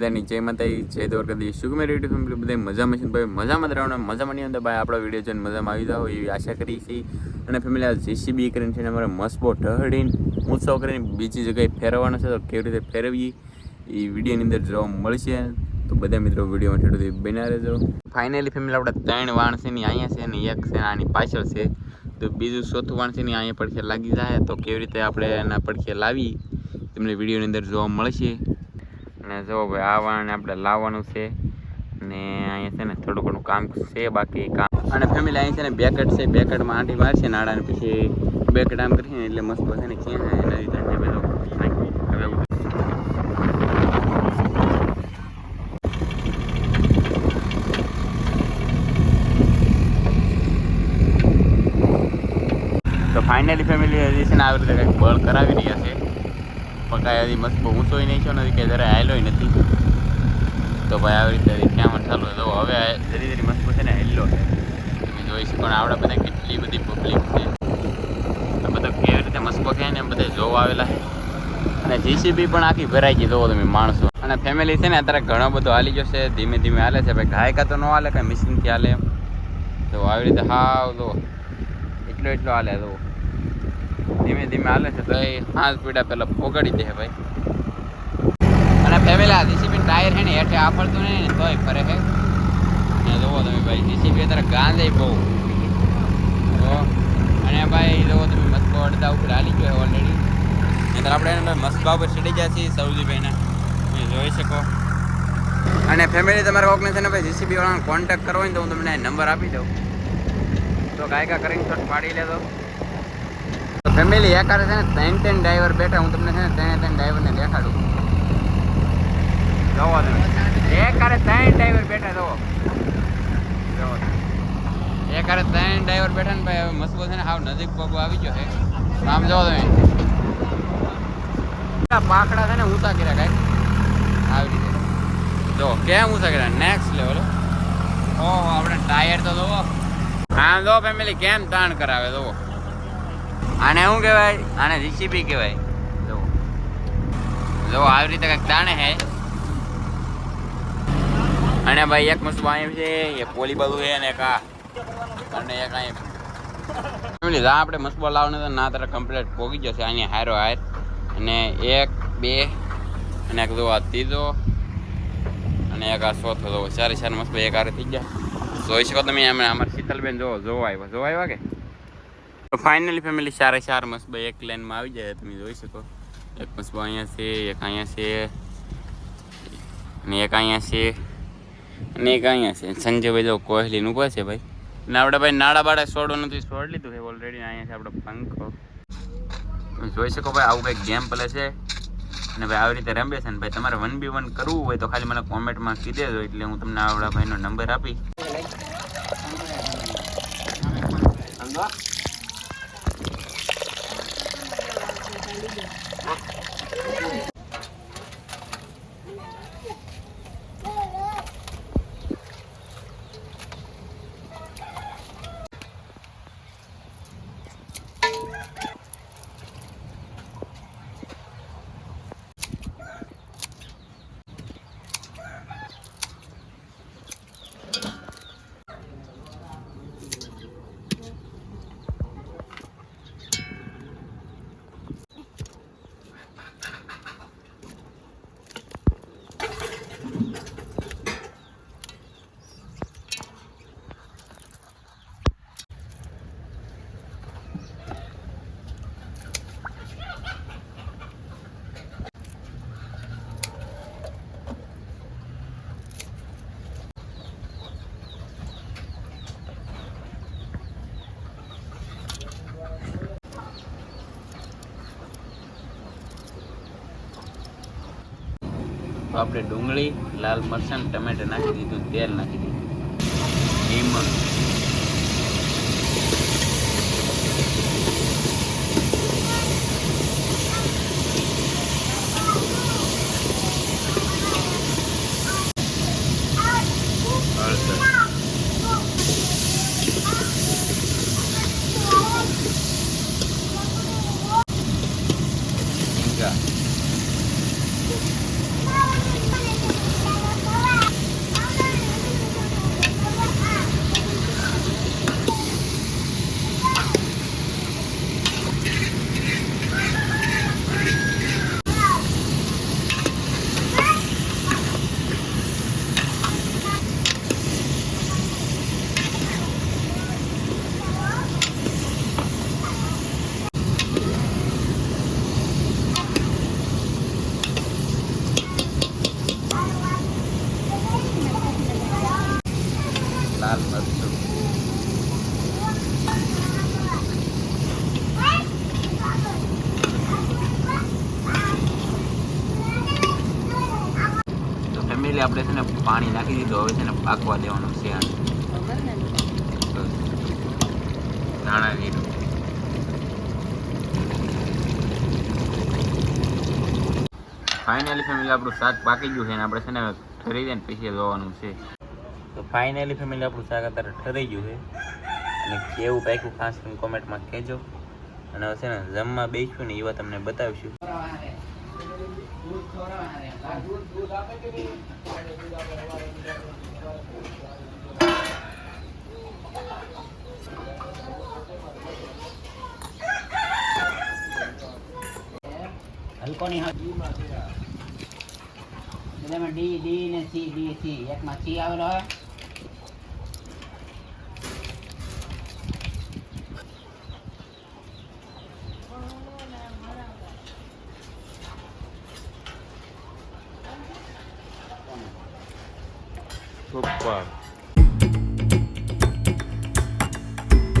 બધાની જય માતા જય દ્વારકાધી સુગમે રેડિયો ફેમિલી બધા મજામાં છે? ભાઈ, મજામાં રહેવાનું મજામાં નહીં અંદર ભાઈ, આપણો વીડિયો જોઈને મજામાં આવી જાઓ એવી આશા કરી છીએ અને ફેમિલી આ જેસીબી કરીને છે અમારે મસ્બો ઢહડીને ઉત્સવ કરીને બીજી જગ્યાએ ફેરવવાનો છે. તો કેવી રીતે ફેરવીએ? એ વિડીયોની અંદર જોવા મળશે. તો બધા મિત્રો વિડીયોમાં ઠેઠું બન્યા રહેજો. ફાઇનલી ફેમિલી આપણે ત્રણ વાણસીની અહીંયા છે ને, એક છે આની પાછળ છે. તો બીજું ચોથું વાણસીની અહીંયા પડખે લાગી જાય. તો કેવી રીતે આપણે એના પડખે લાવી? તમને વિડીયોની અંદર જોવા મળશે. અને જો ભાઈ આ વાણ આપણે લાવવાનું છે અને અહીંયા છે ને થોડું ઘણું કામ છે, બાકી કામ. અને ફેમિલી અહીં છે ને બેકેટ છે, બેકેટમાં આંટી મારશે નાડાને પછી બેકેટ આમ કરીને એટલે મસ્ત છે ને ક્યાં એના લીધે ને તો ફાઇનલી ફેમિલી હજી છે ને આવી રીતે કંઈક બળ કરાવી રહ્યા છે. પણ હતી મસ્ત મસ્ત ઊંચોય નહીં છો નથી કે જરા હાલ્યોય નથી. તો ભાઈ આવી રીતે ક્યાં ચાલુ છે. તો હવે ધીરે ધીરે મસ્ત છે ને હેલ્લો છે. તમે જોઈ શકો આવડા બધા કેટલી બધી પબ્લિક છે. આ બધા કેવી રીતે મસ્ત છે ને બધા જોવા આવેલા છે. અને જીસીબી પણ આખી ભરાઈ ગઈ જોવો તમે માણસો. અને ફેમિલી છે ને અત્યારે ઘણો બધો હાલી જશે ધીમે ધીમે હાલે છે. ભાઈ ગાયકા તો ન હાલે, કાંઈ મશીનથી હાલે તો આવી રીતે હાવ તો એટલો એટલો હાલે તો ધીમે ધીમે હાલે છે તો એ હાથ પીડા પેલા પોગાડી દે ભાઈ. અને ફેમિલી આ જીસીબી ટાયર છે ને હેઠે આફળતું નહીં ને તોય ફરે છે. ને જોવો તમે ભાઈ જીસીબી અત્યારે ગાંધે બહુ. અને ભાઈ જોવો તમે મસ્કો અડધા ઉપર હાલી ગયો ઓલરેડી નહીતર આપણે એને મસ્કા ઉપર ચડી ગયા છીએ સૌજીભાઈના. તમે જોઈ શકો. અને ફેમિલી તમારે કોકને છે ને ભાઈ જીસીબી વાળાનો કોન્ટેક્ટ કરવો હોય ને તો હું તમને નંબર આપી દઉં. તો ગાયકા કરીને શોટ પાડી લેતો તો ફેમિલી એકારે છે ને, ત્રણ ત્રણ ડ્રાઈવર બેઠા, હું તમને છે ને ત્રણે ત્રણ ડ્રાઈવરને દેખાડું. જોવો તમે. એકારે ત્રણ ડ્રાઈવર બેઠા, જવો. જોવો. એકારે ત્રણ ડ્રાઈવર બેઠા ને ભાઈ, હવે મસ્કો છે ને હાવ નજીક પગો આવી ગયો છે. આમ જોવો તમે. પાકડા છે ને ઊંચા કર્યા કાંઈક આવી રીતે. જો, કેમ ઊંચા કર્યા? નેક્સ્ટ લેવલ ઓહો, આપણે ટાયર તો જોવો. આમ જો ફેમિલી કેમ તાણ કરાવે, જોવો. આને શું કહેવાય? આને જીસીબી કહેવાય. જો. જો, આવી રીતે કંઈક તાણે હે. અને ભાઈ એક મસ્ત અહીંયા છે એ પોલી બધું છે એક આ. અને એક ફેમિલી આપણે મસ્ત લાવવાનું તો ના તારે કમ્પ્લેટ પોગી જશે અહીંયા હારો હાર. અને એક, બે, અને એક જો આ ત્રીજો. અને એક આ ચોથો જો. ચારે ચાર મસ્ત એક હારે થઈ ગયા. જોઈ શકો તમે અમે અમારા શીતલબેન જો જોવા આવ્યા. જોવા આવ્યા કે? ફાઇનલી ફેમિલી ચારે ચાર મસ્ત એક લાઈનમાં આવી જાય, તમે જોઈ શકો. એક મસ્ત અહીંયા છે, એક અહીંયા છે, અને એક અહીંયા છે, અને એક અહીંયા છે. સંજયભાઈ જો કોહલીનું ઊભા છે ભાઈ. અને આપણે ભાઈ નાડા બાડા છોડો નથી છોડ લીધું છે ઓલરેડી અહીંયા છે આપણો પંખો. તમે જોઈ શકો ભાઈ, આવું કંઈક ગેમ પ્લે છે. અને ભાઈ આવી રીતે રમે છે ને ભાઈ, તમારે વન બી વન કરવું હોય તો ખાલી મને કોમેન્ટમાં કહી દેજો, એટલે હું તમને આવડા ભાઈનો નંબર આપી તો આપણે ડુંગળી લાલ મરચાં ટમેટા નાખી દીધું તેલ નાખી દીધું. લીમણ. લાલ મરચું તો આપણે છે ને પાણી નાખી દીધું, હવે છે ને પાકવા દેવાનું છે. ધાણા ફેમિલી આપણું શાક પાકી ગયું છે અને આપણે છે ને જાય ને પછી જોવાનું છે તો ફાઇનલી ફેમિલી આપણું શાક અત્યારે ઠરી ગયું છે. અને કેવું પાક્યું ખાસ તમે કોમેન્ટમાં કહેજો. અને હવે છે ને જમવા બેસ્યું ને એવા તમને બતાવીશું. હલકોની બધામાં ડી ડી ને સી, ડી, સી. એકમાં સી આવેલો હોય. Opa!